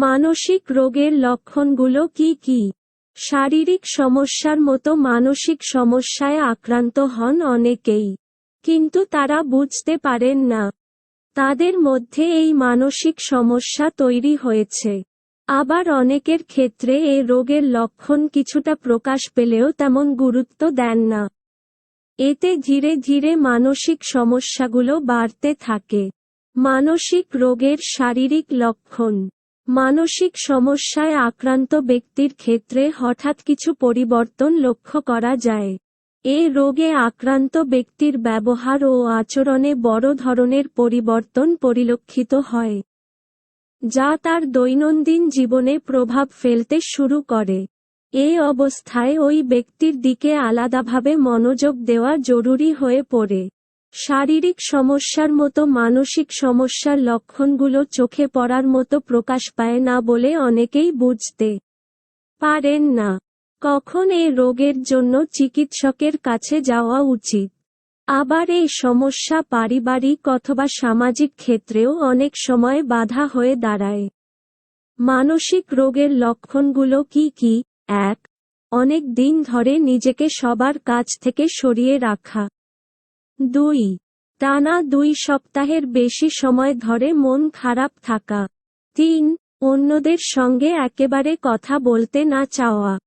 মানসিক রোগের লক্ষণগুলো কি কি? শারীরিক সমস্যার মতো মানসিক সমস্যায় আক্রান্ত হন অনেকেই, কিন্তু তারা বুঝতে পারেন না। তাদের মধ্যে এই মানসিক সমস্যা তৈরি হয়েছে। আবার অনেকের ক্ষেত্রে এই রোগের লক্ষণ কিছুটা প্রকাশ পেলেও তেমন গুরুত্ব দেন না। এতে ধীরে ধীরে মানসিক সমস্যাগুলো বাড়তে থাকে। মানসিক রোগের শারীরিক লক্ষণ মানসিক সমস্যায় আক্রান্ত ব্যক্তির ক্ষেত্রে হঠাৎ কিছু পরিবর্তন লক্ষ্য করা যায়। এ রোগে আক্রান্ত ব্যক্তির ব্যবহার ও আচরণে বড় ধরনের পরিবর্তন পরিলক্ষিত হয়, যা তার দৈনন্দিন জীবনে প্রভাব ফেলতে শুরু করে। এই অবস্থায় ওই ব্যক্তির দিকে আলাদাভাবে মনোযোগ দেওয়া জরুরি হয়ে পড়ে। শারীরিক সমস্যার মতো মানসিক সমস্যার লক্ষণগুলো চোখে পড়ার মতো প্রকাশ পায় না বলে অনেকেই বুঝতে পারেন না। কখন এই রোগের জন্য চিকিৎসকের কাছে যাওয়া উচিত? আবার এই সমস্যা পারিবারিক অথবা সামাজিক ক্ষেত্রেও অনেক সময় বাধা হয়ে দাঁড়ায়। মানসিক রোগের লক্ষণগুলো কি কি? এক, অনেক দিন ধরে নিজেকে সবার কাছ থেকে সরিয়ে রাখা। দুই। টানা দুই সপ্তাহের বেশি সময় ধরে মন খারাপ থাকা। তিন, অন্যদের সঙ্গে একেবারে কথা বলতে না চাওয়া।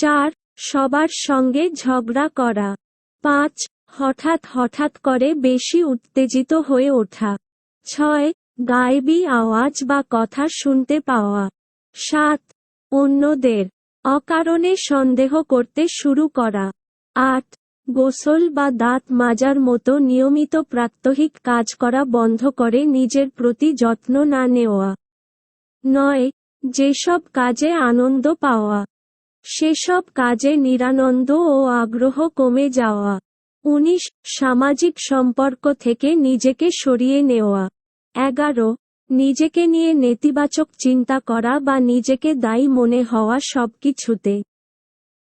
চার, সবার সঙ্গে ঝগড়া করা। পাঁচ, হঠাৎ হঠাৎ করে বেশি উত্তেজিত হয়ে ওঠা। ছয়, গায়েবী আওয়াজ বা কথা শুনতে পাওয়া। সাত, অন্যদের অকারণে সন্দেহ করতে শুরু করা। আট গোসল বা দাঁত মাজার মতো নিয়মিত প্রাত্যহিক কাজ করা বন্ধ করে নিজের প্রতি যত্ন না নেওয়া। নয়, যেসব কাজে আনন্দ পাওয়া। সেসব কাজে নিরানন্দ ও আগ্রহ কমে যাওয়া। উনিশ, সামাজিক সম্পর্ক থেকে নিজেকে সরিয়ে নেওয়া। এগারো, নিজেকে নিয়ে নেতিবাচক চিন্তা করা বা নিজেকে দায়ী মনে হওয়া সবকিছুতে।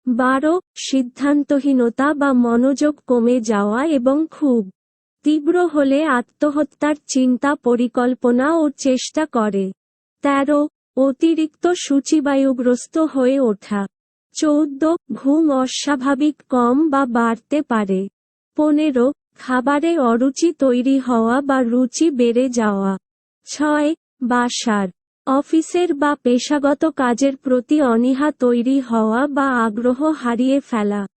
বারো, সিদ্ধান্তহীনতা বা মনোযোগ কমে যাওয়া এবং খুব তীব্র হলে আত্মহত্যার চিন্তা, পরিকল্পনা ও চেষ্টা করে। তেরো, অতিরিক্ত সূচিবায়ুগ্রস্ত হয়ে ওঠা। চৌদ্দ, ঘুম অস্বাভাবিক, কম বা বাড়তে পারে। পনেরো, খাবারে অরুচি তৈরি হওয়া বা রুচি বেড়ে যাওয়া। ছয়, বাসার অফিসের বা পেশাগত কাজের প্রতি অনীহা তৈরি হওয়া বা আগ্রহ হারিয়ে ফেলা।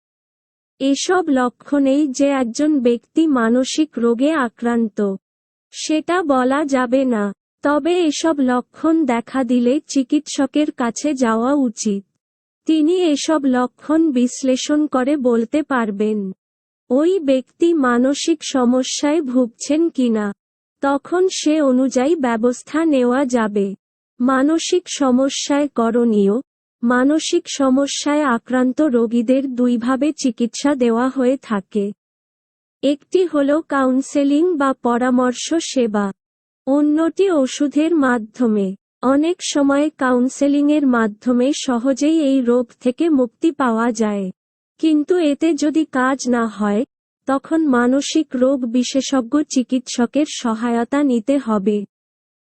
এসব লক্ষণেই যে একজন ব্যক্তি মানসিক রোগে আক্রান্ত, সেটা বলা যাবে না। তবে এসব লক্ষণ দেখা দিলে চিকিৎসকের কাছে যাওয়া উচিত। তিনি এসব লক্ষণ বিশ্লেষণ করে বলতে পারবেন, ওই ব্যক্তি মানসিক সমস্যায় ভুগছেন কিনা? তখন সে অনুযায়ী ব্যবস্থা নেওয়া যাবে। মানসিক সমস্যায় করণীয়, মানসিক সমস্যায় আক্রান্ত রোগীদের দুইভাবে চিকিৎসা দেওয়া হয়ে থাকে। একটি হল কাউন্সেলিং বা পরামর্শ সেবা, অন্যটি ওষুধের মাধ্যমে। অনেক সময় কাউন্সেলিংয়ের মাধ্যমে সহজেই এই রোগ থেকে মুক্তি পাওয়া যায়। কিন্তু এতে যদি কাজ না হয়, তখন মানসিক রোগ বিশেষজ্ঞ চিকিৎসকের সহায়তা নিতে হবে।